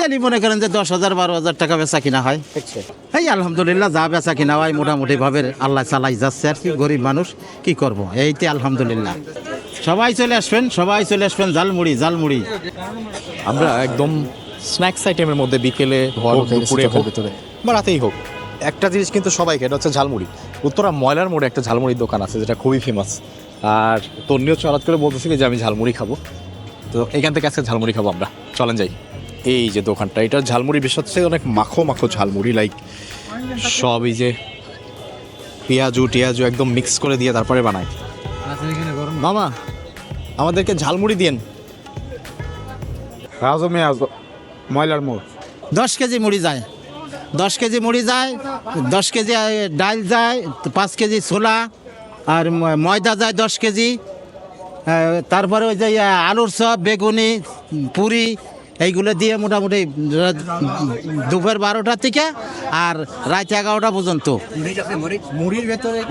Daily মনে করেন যে দশ হাজার বারো হাজার টাকা বেচা কিনা হয়। এই আলহামদুলিল্লাহ যা বেচা কিনা হয় মোটামুটি ভাবে আল্লাহ চালাই যাচ্ছে আর কি গরিব মানুষ কি করব? এইতে আলহামদুলিল্লাহ। সবাই চলে আসবেন সবাই চলে আসবেন জালমুড়ি জালমুড়ি আমরা একদম স্ন্যাক্স আইটেমের মধ্যে বিকেলে দুপুরে হোক বা রাতেই হোক একটা জিনিস কিন্তু সবাই খায়, এটা হচ্ছে ঝালমুড়ি। উত্তরা ময়লার মোড়ে একটা ঝালমুড়ির দোকান আছে যেটা খুবই ফেমাস আর তন্নিও চলাত করে বলতেছি যে আমি ঝালমুড়ি খাব। তো এখান থেকে আজকে ঝালমুড়ি খাব আমরা। চলেন যাই। এই যে দোকানটা এটা ঝালমুড়ি বেশ হচ্ছে অনেক মাখো মাখো ঝালমুড়ি লাইক সব এই যে পেঁয়াজু টিয়াজু একদম মিক্স করে দিয়ে তারপরে বানায়। মামা আমাদেরকে ঝালমুড়ি আজ ময়লার মোড়। দশ কেজি মুড়ি যায়। দশ কেজি মুড়ি যায় দশ কেজি ডাল যায় পাঁচ কেজি ছোলা আর ময়দা যায় দশ কেজি। তারপরে ওই যে আলুর চপ বেগুনি পুরি এইগুলো দিয়ে মোটামুটি দুপুর বারোটা থেকে আর রাত এগারোটা পর্যন্ত।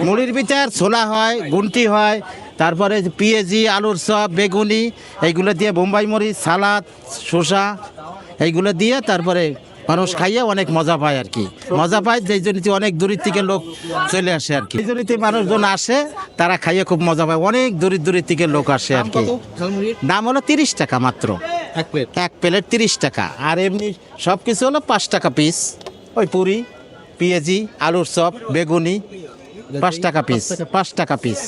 মুড়ির ভিতর ছোলা হয় গুন্টি হয় তারপরে পিএজি আলুর চপ বেগুনি এইগুলো দিয়ে বোম্বাই মরিচ সালাদ শসা এইগুলো দিয়ে তারপরে মানুষ খাইয়ে অনেক মজা পায় আর কি। মজা পায় যেই জন্য অনেক দূরের থেকে লোক চলে আসে আর কি। এই মানুষজন আসে তারা খাইয়ে খুব মজা পায়। অনেক দূরের দূরের থেকে লোক আসে আর কি। দাম হলো তিরিশ টাকা মাত্র। এক প্লেট এক প্লেট তিরিশ টাকা। আর এমনি সব কিছু হলো পাঁচ টাকা পিস ওই পুরি পেঁয়াজি আলুর চপ বেগুনি পাঁচ টাকা পিস পাঁচ টাকা পিস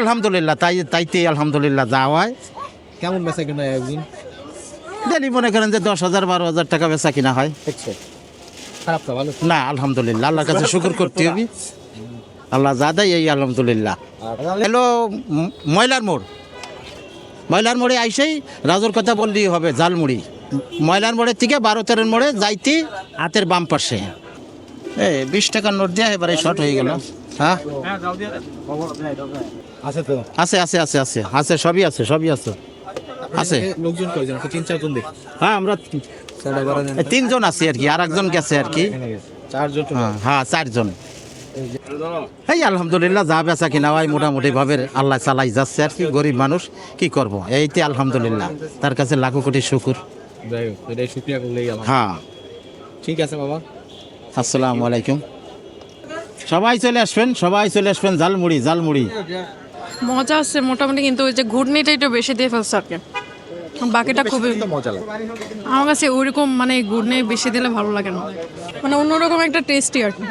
আলহামদুলিল্লাহ তাই তাইতে আলহামদুলিল্লাহ যাওয়া হয়। কেমন বেচা কিনা একদিন? ডেলি মনে করেন যে দশ হাজার বারো হাজার টাকা বেচা কিনা হয়। না ভালো? আলহামদুলিল্লাহ আল্লাহর কাছে শুকুর করতে হবে। আল্লাহ যা দেয় এই আলহামদুলিল্লাহ। হ্যালো ময়লার মোড়। ময়লার মোড়ে আইসেই রাজুর কথা বললেই হবে জালমুড়ি। ময়লার মোড়ের থেকে বারো তেরোর মোড়ে যাইতে হাতের বাম পাশে। এ বিশ টাকার নোট দেওয়া এবারে শর্ট হয়ে গেল। হ্যাঁ? আছে আছে আছে আছে আছে সবই আছে সবই আছে। আছে? লোকজন কয়জন? আপনি তিন চারজন দেখি। হ্যাঁ আমরা তিনজন আছি আর কি আর একজন গেছে আর কি। চারজন হ্যাঁ, হ্যাঁ চারজন। এই আলহামদুলিল্লাহ যা বেচা কিনা হয় মোটামুটি ভাবে আল্লাহ চালাই যাচ্ছে আর কি গরিব মানুষ কি করব? এইতে আলহামদুলিল্লাহ তার কাছে লাখো কোটি শুকুর। হ্যাঁ। ঠিক আছে বাবা। আসসালামু আলাইকুম। সবাই চলে আসবেন সবাই চলে আসবেন জালমুড়ি জালমুড়ি মজা আছে মোটামুটি কিন্তু ওই যে ঘুটনিটা একটু বেশি দিয়ে ফেলছে আর কি। বাকিটা খুবই মজা লাগে। আমার কাছে ওইরকম মানে ঘুটনি বেশি দিলে ভালো লাগে না। মানে অন্যরকম একটা টেস্টি আর কি।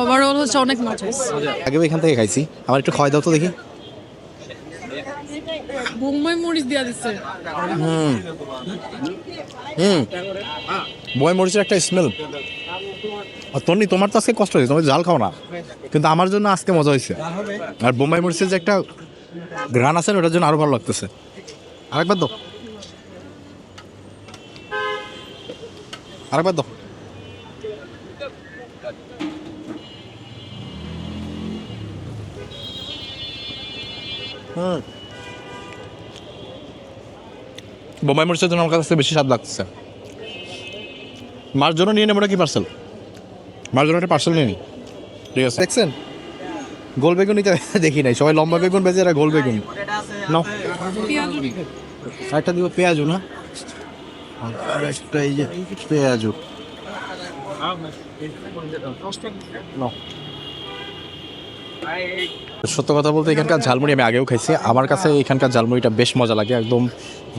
ওভারঅল হচ্ছে অনেক মজা হয়েছে। আগেও এখান থেকে খাইছি। আমার একটু খাওয়াই দাও তো দেখি। বোম্বাই মরিচ দিয়া দিচ্ছে হুম। বয় মরিচের একটা স্মেল তন্নি তোমার তো আজকে কষ্ট হয়েছে তোমার জাল খাও না। কিন্তু আমার জন্য আজকে মজা হয়েছে। আর বোম্বাই মরিচের যে একটা গ্রান আছে না, ওটার জন্য আরও ভালো লাগতেছে। আরেকবার দাও। আরেকবার দাও। বোম্বাই মরিচের জন্য আমার কাছে বেশি স্বাদ লাগতেছে। মার জন্য নিয়ে নেব নাকি পার্সেল মার জন্য একটা পার্সেল নিয়ে নিই ঠিক আছে। দেখছেন? গোল বেগুন নিতে দেখি নাই। সবাই লম্বা বেগুন বেজে এরা গোল বেগুন। একটা দিব পেঁয়াজু না? আর একটা এই যে পেঁয়াজু। সত্য কথা বলতে এখানকার ঝালমুড়ি আমি আগেও খাইছি। আমার কাছে এখানকার ঝালমুড়িটা বেশ মজা লাগে, একদম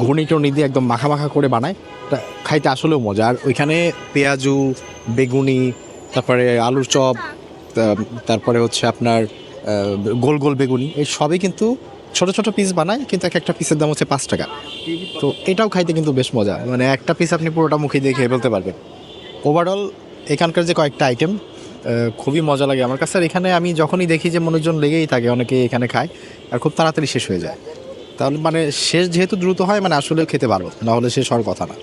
ঘুনি টুনি দিয়ে একদম মাখা মাখা করে বানায়। খাইতে আসলেও মজা। আর ওইখানে পেঁয়াজু, বেগুনি, তারপরে আলুর চপ তারপরে হচ্ছে আপনার গোল গোল বেগুনি, এই সবই কিন্তু ছোট ছোট পিস বানায়, কিন্তু এক একটা পিসের দাম হচ্ছে পাঁচ টাকা। তো এটাও খাইতে কিন্তু বেশ মজা। মানে একটা পিস আপনি পুরোটা মুখে দিয়ে খেয়ে ফেলতে পারবেন। ওভারঅল এখানকার যে কয়েকটা আইটেম খুবই মজা লাগে আমার কাছে। আর এখানে আমি যখনই দেখি যে মনোজন লেগেই থাকে অনেকে এখানে খায় আর খুব তাড়াতাড়ি শেষ হয়ে যায়। তাহলে মানে শেষ যেহেতু দ্রুত হয় মানে আসলেও খেতে পারো না হলে শেষ হওয়ার কথা না।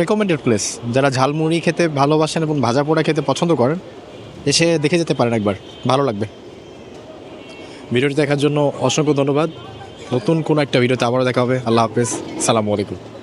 রেকমেন্ডেড প্লেস যারা ঝালমুড়ি খেতে ভালোবাসেন এবং ভাজা পোড়া খেতে পছন্দ করেন, এসে দেখে যেতে পারেন একবার, ভালো লাগবে। ভিডিওটি দেখার জন্য অসংখ্য ধন্যবাদ। নতুন কোনো একটা ভিডিওতে আবারও দেখা হবে। আল্লাহ হাফেজ। সালামু আলাইকুম।